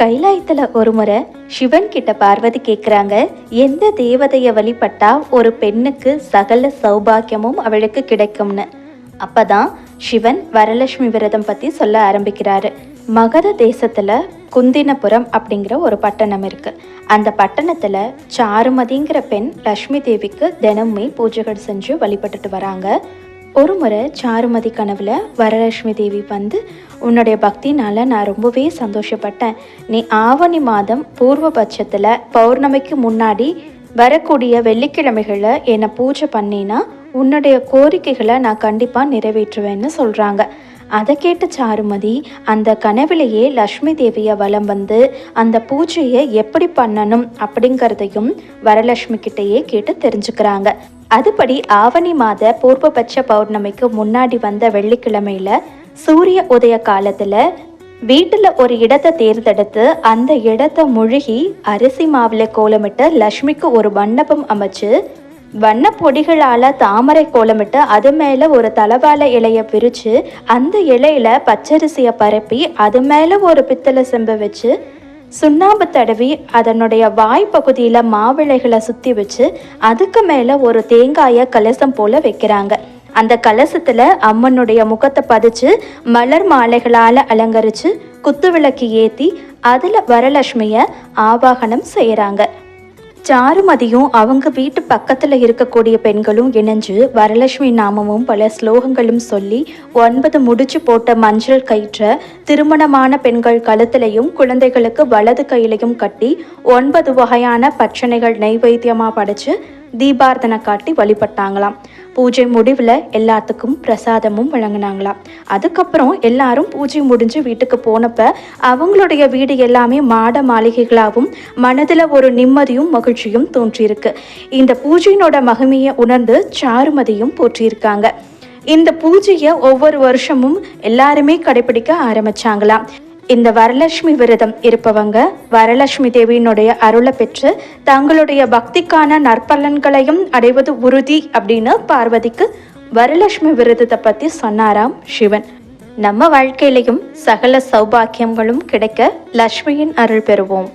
கைலாயத்துல ஒரு முறை சிவன் கிட்ட பார்வதி கேக்குறாங்க எந்த தேவதைய வழிபட்டா ஒரு பெண்ணுக்கு சகல சௌபாக்கியமும் அவளுக்கு கிடைக்கும்னு? அப்பதான் சிவன் வரலட்சுமி விரதம் பத்தி சொல்ல ஆரம்பிக்கிறாரு. மகத தேசத்துல குந்தினபுரம் அப்படிங்கிற ஒரு பட்டணம் இருக்கு. அந்த பட்டணத்துல சாருமதிங்கிற பெண் லக்ஷ்மி தேவிக்கு தினமுமே பூஜைகள் செஞ்சு வழிபட்டுட்டு வராங்க. ஒரு முறை சாருமதி கனவுல வரலட்சுமி தேவி வந்து உன்னுடைய பக்தினால நான் ரொம்பவே சந்தோஷப்பட்டேன். நீ ஆவணி மாதம் பூர்வபட்சத்தில் பௌர்ணமிக்கு முன்னாடி வரக்கூடிய வெள்ளிக்கிழமைகளை என்னை பூஜை பண்ணினா உன்னுடைய கோரிக்கைகளை நான் கண்டிப்பாக நிறைவேற்றுவேன்னு சொல்கிறாங்க அதை கேட்ட சாருமதி அந்த கனவிலேயே லக்ஷ்மி தேவியை வலம் வந்து அந்த பூஜையை எப்படி பண்ணணும் அப்படிங்கிறதையும் வரலட்சுமி கிட்டேயே கேட்டு தெரிஞ்சுக்கிறாங்க. அதுபடி ஆவணி மாத பூர்வபட்ச பௌர்ணமிக்கு முன்னாடி வந்த வெள்ளிக்கிழமையில சூரிய உதய காலத்துல வீட்டுல ஒரு இடத்தை தேர்ந்தெடுத்து அந்த இடத்தை முழுகி அரிசி மாவுல கோலமிட்டு லக்ஷ்மிக்கு ஒரு வண்ணப்பம் அமைச்சு வண்ண பொடிகளால தாமரை கோலமிட்டு அது மேல ஒரு தலவாழை இலைய பிரிச்சு அந்த இலையில பச்சரிசியை பரப்பி அது மேல ஒரு பித்தளை செம்ப வச்சு சுண்ணாம்பு தடவி அதனுடைய வாய் பகுதியில் மாவிளைகளை சுற்றி வச்சு அதுக்கு மேலே ஒரு தேங்காயை கலசம் போல் வைக்கிறாங்க. அந்த கலசத்தில் அம்மனுடைய முகத்தை பதிச்சு மலர் மாலைகளால் அலங்கரித்து குத்து விளக்கு ஏற்றி அதில் வரலட்சுமியை ஆவாகனம் செய்கிறாங்க சாருமதியும் அவங்க வீட்டு பக்கத்தில் இருக்கக்கூடிய பெண்களும் இணைஞ்சு வரலட்சுமி நாமமும் பல ஸ்லோகங்களும் சொல்லி ஒன்பது முடிச்சு போட்ட மஞ்சள் கயிற்ற திருமணமான பெண்கள் கழுத்திலையும் குழந்தைகளுக்கு வலது கையிலையும் கட்டி ஒன்பது வகையான பச்சனைகள் நைவேத்தியமாக படைச்சு தீபார்த்தனை காட்டி வழிபட்டாங்களாம். பூஜை முடிவில் எல்லாத்துக்கும் பிரசாதமும் வழங்கினாங்களாம் அதுக்கப்புறம் எல்லாரும் பூஜை முடிஞ்சு வீட்டுக்கு போனப்ப அவங்களுடைய வீடு எல்லாமே மாட மாளிகைகளாகவும் மனதில் ஒரு நிம்மதியும் மகிழ்ச்சியும் தோன்றியிருக்கு. இந்த பூஜையினோட மகிமையை உணர்ந்து சாருமதியும் போற்றியிருக்காங்க. இந்த பூஜையை ஒவ்வொரு வருஷமும் எல்லாருமே கடைபிடிக்க ஆரம்பிச்சாங்களாம். இந்த வரலட்சுமி விரதம் இருப்பவங்க வரலட்சுமி தேவியினுடைய அருளை பெற்று தங்களுடைய பக்திக்கான நற்பலன்களையும் அடைவது உறுதி அப்படின்னு பார்வதிக்கு வரலட்சுமி விரதத்தை பற்றி சொன்னாராம் சிவன். நம்ம வாழ்க்கையிலையும் சகல சௌபாக்கியங்களும் கிடைக்க லக்ஷ்மியின் அருள் பெறுவோம்.